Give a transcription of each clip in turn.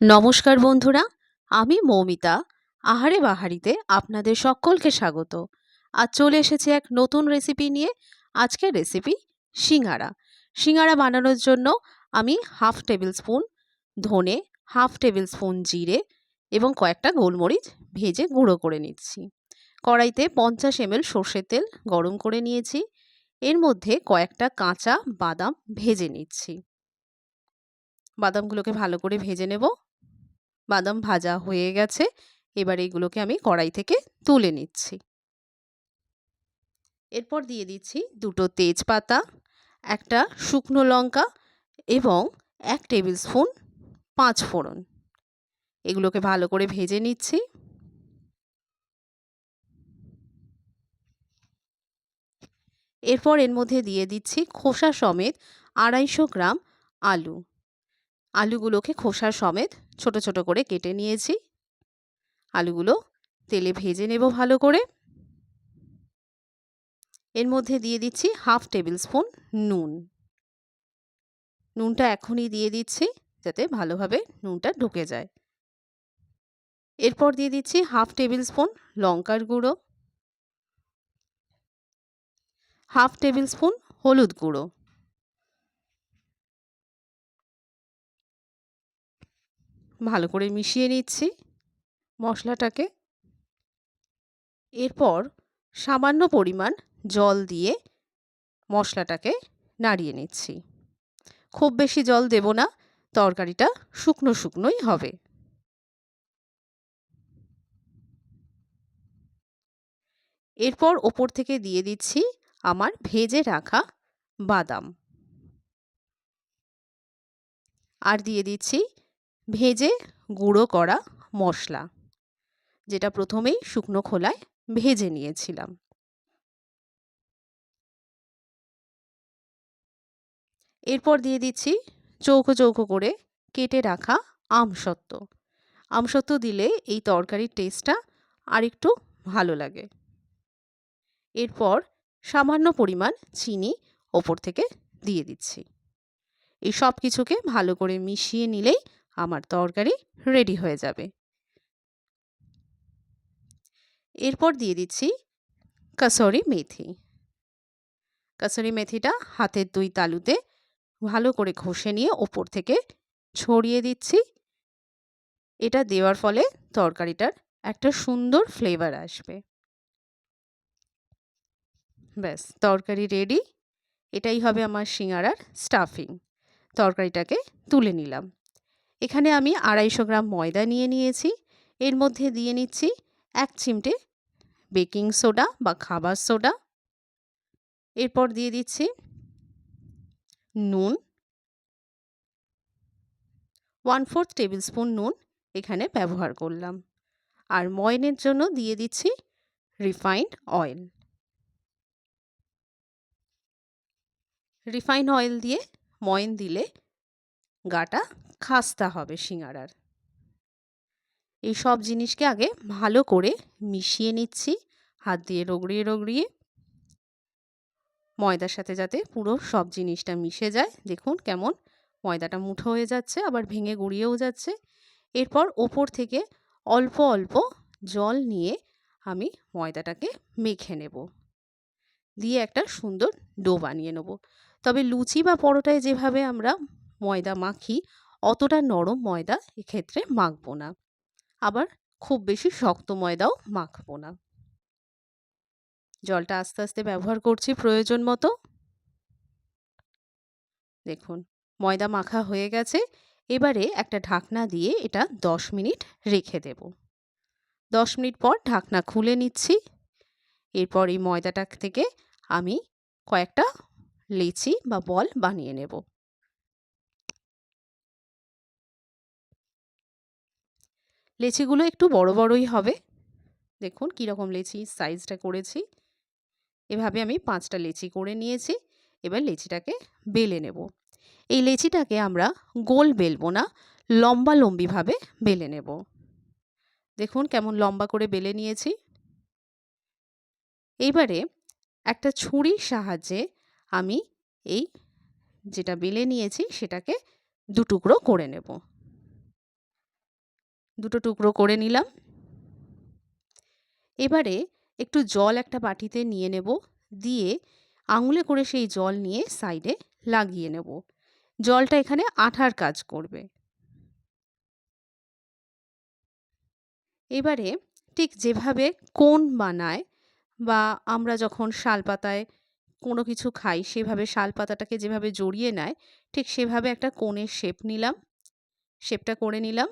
নমস্কার বন্ধুরা, আমি মৌমিতা। আহারে বাহারিতে আপনাদের সকলকে স্বাগত। আজ চলে এসেছি এক নতুন রেসিপি নিয়ে, আজকের রেসিপি সিঙ্গারা। সিঙ্গারা বানানোর জন্য আমি হাফ টেবিল স্পুন ধনে, হাফ টেবিল স্পুন জিরে এবং কয়েকটা গোলমরিচ ভেজে গুঁড়ো করে নিচ্ছি। কড়াইতে পঞ্চাশ এমএল সর্ষের তেল গরম করে নিয়েছি। এর মধ্যে কয়েকটা কাঁচা বাদাম ভেজে নিচ্ছি। বাদামগুলোকে ভালো করে ভেজে নেব। বাদাম ভাজা হয়ে গেছে। এবার এগুলোকে আমি কড়াই থেকে তুলে নিচ্ছি। এরপর দিয়ে দিচ্ছি দুটো তেজপাতা, একটা শুকনো লঙ্কা এবং এক টেবিল স্পুন পাঁচ ফোড়ন। এগুলোকে ভালো করে ভেজে নিচ্ছি। এরপর এর মধ্যে দিয়ে দিচ্ছি খোসা সমেত আড়াইশো গ্রাম আলু। আলুগুলোকে খোসা সমেত ছোট ছোট করে কেটে নিয়েছি। আলুগুলো তেলে ভেজে নেব ভালো করে। এর মধ্যে দিয়ে দিচ্ছি হাফ টেবিল স্পুন নুন। নুনটা এখনই দিয়ে দিচ্ছি যাতে ভালোভাবে নুনটা ঢুকে যায়। এরপর দিয়ে দিচ্ছি হাফ টেবিল স্পুন লঙ্কার গুঁড়ো। হাফ টেবিল স্পুন হলুদ গুঁড়ো। ভালো করে মিশিয়ে নিচ্ছি মশলাটাকে। এরপর সামান্য পরিমাণ জল দিয়ে মশলাটাকে নাড়িয়ে নিচ্ছি। খুব বেশি জল দেব না, তরকারিটা শুকনো শুকনোই হবে। এরপর ওপর থেকে দিয়ে দিচ্ছি আমার ভেজে রাখা বাদাম। আর দিয়ে দিচ্ছি ভেজে গুঁড়ো করা মশলা, যেটা প্রথমেই শুকনো খোলায় ভেজে নিয়েছিলাম। এরপর দিয়ে দিচ্ছি চৌকো চৌকো করে কেটে রাখা আমসত্ত্ব। আমসত্ত্ব দিলে এই তরকারির টেস্টটা আরেকটু ভালো লাগে। এরপর সামান্য পরিমাণ চিনি ওপর থেকে দিয়ে দিচ্ছি। এই সব কিছুকে ভালো করে মিশিয়ে নিলেই আমার তরকারি রেডি হয়ে যাবে। এরপর দিয়ে দিচ্ছি কাসরি মেথি। কাসরি মেথিটা হাতের দুই তালুতে ভালো করে ঘষে নিয়ে ওপর থেকে ছড়িয়ে দিচ্ছি। এটা দেওয়ার ফলে তরকারিটার একটা সুন্দর ফ্লেভার আসবে। ব্যাস, তরকারি রেডি এটাই হবে আমার সিঙ্গারার স্টাফিং তরকারিটাকে তুলে নিলাম। এখানে আমি আড়াইশো গ্রাম ময়দা নিয়ে নিয়েছি। এর মধ্যে দিয়ে নিচ্ছি এক চিমটে বেকিং সোডা বা খাবার সোডা। এরপর দিয়ে দিচ্ছি নুন। ওয়ান ফোর্থ টেবিল স্পুন নুন এখানে ব্যবহার করলাম। আর ময়নের জন্য দিয়ে দিচ্ছি রিফাইন্ড অয়েল। রিফাইন অয়েল দিয়ে ময়ন দিলে গাটা খাস্তা হবে সিঙ্গারার এই সব জিনিসকে আগে ভালো করে মিশিয়ে নিচ্ছি, হাত দিয়ে রগড়িয়ে রগড়িয়ে। ময়দার সাথে যাতে পুরো সব জিনিসটা মিশে যায়। দেখুন কেমন ময়দাটা মুঠো হয়ে যাচ্ছে, আবার ভেঙে গুঁড়িয়েও যাচ্ছে। এরপর ওপর থেকে অল্প অল্প জল নিয়ে আমি ময়দাটাকে মেখে নেব। দিয়ে একটা সুন্দর ডো বানিয়ে নেব। তবে লুচি বা পরোটায় যেভাবে আমরা ময়দা মাখি, অতটা নরম ময়দা এক্ষেত্রে মাখবো না। আবার খুব বেশি শক্ত ময়দাও মাখবো না। জলটা আস্তে আস্তে ব্যবহার করছি প্রয়োজন মতো। দেখুন, ময়দা মাখা হয়ে গেছে। এবারে একটা ঢাকনা দিয়ে এটা দশ মিনিট রেখে দেব। দশ মিনিট পর ঢাকনা খুলে নিচ্ছি। এরপর এই ময়দাটা থেকে আমি কয়েকটা লেচি বা বল বানিয়ে নেব। লেচিগুলো একটু বড় বড়ই হবে। দেখুন কীরকম লেচি সাইজটা করেছি। এভাবে আমি পাঁচটা লেচি করে নিয়েছি। এবার লেচিটাকে বেলে নেব। এই লেচিটাকে আমরা গোল বেলবো না, লম্বা লম্বিভাবে বেলে নেব। দেখুন কেমন লম্বা করে বেলে নিয়েছি। এইবারে একটা ছুরির সাহায্যে আমি এই যেটা বেলে নিয়েছি সেটাকে দু টুকরো করে নেব। দুটো টুকরো করে নিলাম। এবারে একটু জল একটা বাটিতে নিয়ে নেব, দিয়ে আঙুলে করে সেই জল নিয়ে সাইডে লাগিয়ে নেব। জলটা এখানে আঠার কাজ করবে। এবারে ঠিক যেভাবে কোন বানায় বা আমরা যখন শালপাতায় কোনো কিছু খাই, সেভাবে শালপাতাটাকে যেভাবে জড়িয়ে নেয়, ঠিক সেভাবে একটা কোণের শেপ নিলাম। শেপটা করে নিলাম।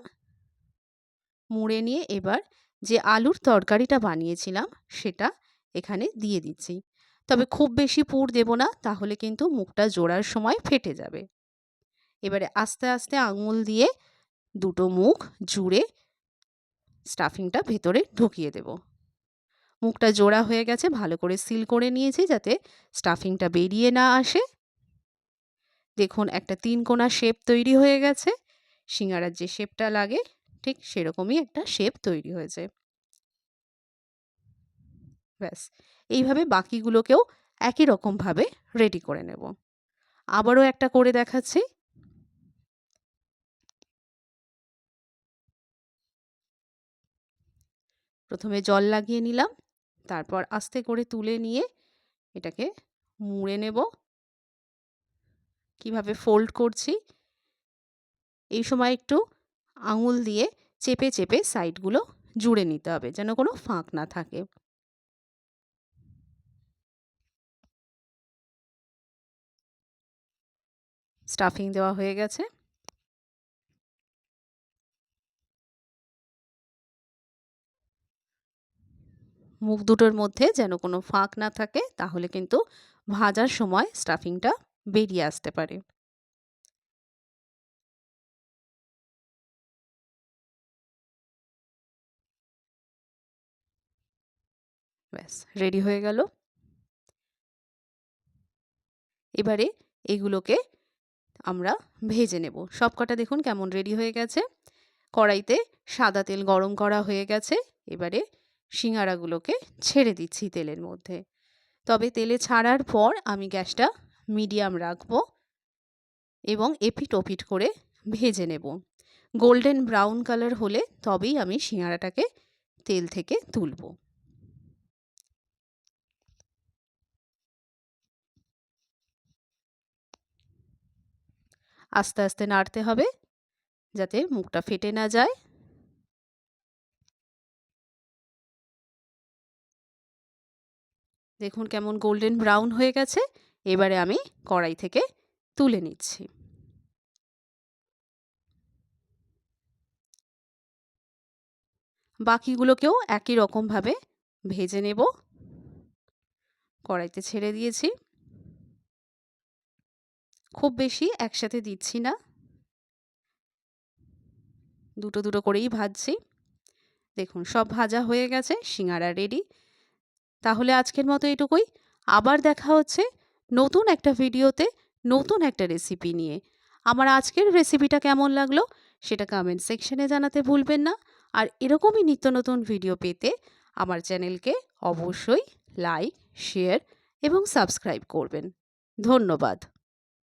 মুড়ে নিয়ে এবার যে আলুর তরকারিটা বানিয়েছিলাম, সেটা এখানে দিয়ে দিচ্ছি। তবে খুব বেশি পুর দেব না, তাহলে কিন্তু মুখটা জোড়ার সময় ফেটে যাবে। এবারে আস্তে আস্তে আঙুল দিয়ে দুটো মুখ জুড়ে স্টাফিংটা ভেতরে ঢুকিয়ে দেব। মুখটা জোড়া হয়ে গেছে, ভালো করে সিল করে নিয়েছি যাতে স্টাফিংটা বেরিয়ে না আসে। দেখুন, একটা তিন কোনা শেপ তৈরি হয়ে গেছে। সিঙ্গারার যে শেপটা লাগে ঠিক সেরকমই একটা শেপ তৈরি হয়েছে। ব্যাস, এইভাবে বাকিগুলোকেও একই রকমভাবে রেডি করে নেব। আবারও একটা করে দেখাচ্ছি। প্রথমে জল লাগিয়ে নিলাম, তারপর আস্তে করে তুলে নিয়ে এটাকে মুড়ে নেব। কীভাবে ফোল্ড করছি? এই সময় একটু আঙুল দিয়ে চেপে চেপে সাইডগুলো জুড়ে নিতে হবে যেন কোনো ফাঁক না থাকে। স্টাফিং দেওয়া হয়ে গেছে। মুখ দুটোর মধ্যে যেন কোনো ফাঁক না থাকে তাহলে কিন্তু ভাজার সময় স্টাফিংটা বেরিয়ে আসতে পারে। ব্যাস রেডি হয়ে গেল। এবারে এগুলোকে আমরা ভেজে নেব। সব কটা দেখুন কেমন রেডি হয়ে গেছে। কড়াইতে সাদা তেল গরম করা হয়ে গেছে। এবারে সিঙ্গারাগুলোকে ছেড়ে দিচ্ছি তেলের মধ্যে। তবে তেলে ছাড়ার পর আমি গ্যাসটা মিডিয়াম রাখব এবং এপিট ওপিট করে ভেজে নেব। গোল্ডেন ব্রাউন কালার হলে তবেই আমি সিঙ্গারাটাকে তেল থেকে তুলব। আস্তে আস্তে নাড়তে হবে যাতে মুখটা ফেটে না যায়। দেখুন কেমন গোল্ডেন ব্রাউন হয়ে গেছে। এবারে আমি কড়াই থেকে তুলে নিচ্ছি। বাকিগুলোকেও একই রকমভাবে ভেজে নেব। কড়াইতে ছেড়ে দিয়েছি। খুব বেশি একসাথে দিচ্ছি না। দুটো দুটো করেই ভাজছি। দেখুন, সব ভাজা হয়ে গেছে, সিঙ্গারা রেডি তাহলে আজকের মতো এটুকুই। আবার দেখা হচ্ছে নতুন একটা ভিডিওতে, নতুন একটা রেসিপি নিয়ে। আমার আজকের রেসিপিটা কেমন লাগল, সেটা কমেন্ট সেকশনে জানাতে ভুলবেন না। আর এরকমই নিত্য নতুন ভিডিও পেতে আমার চ্যানেলকে অবশ্যই লাইক শেয়ার এবং সাবস্ক্রাইব করবেন। ধন্যবাদ।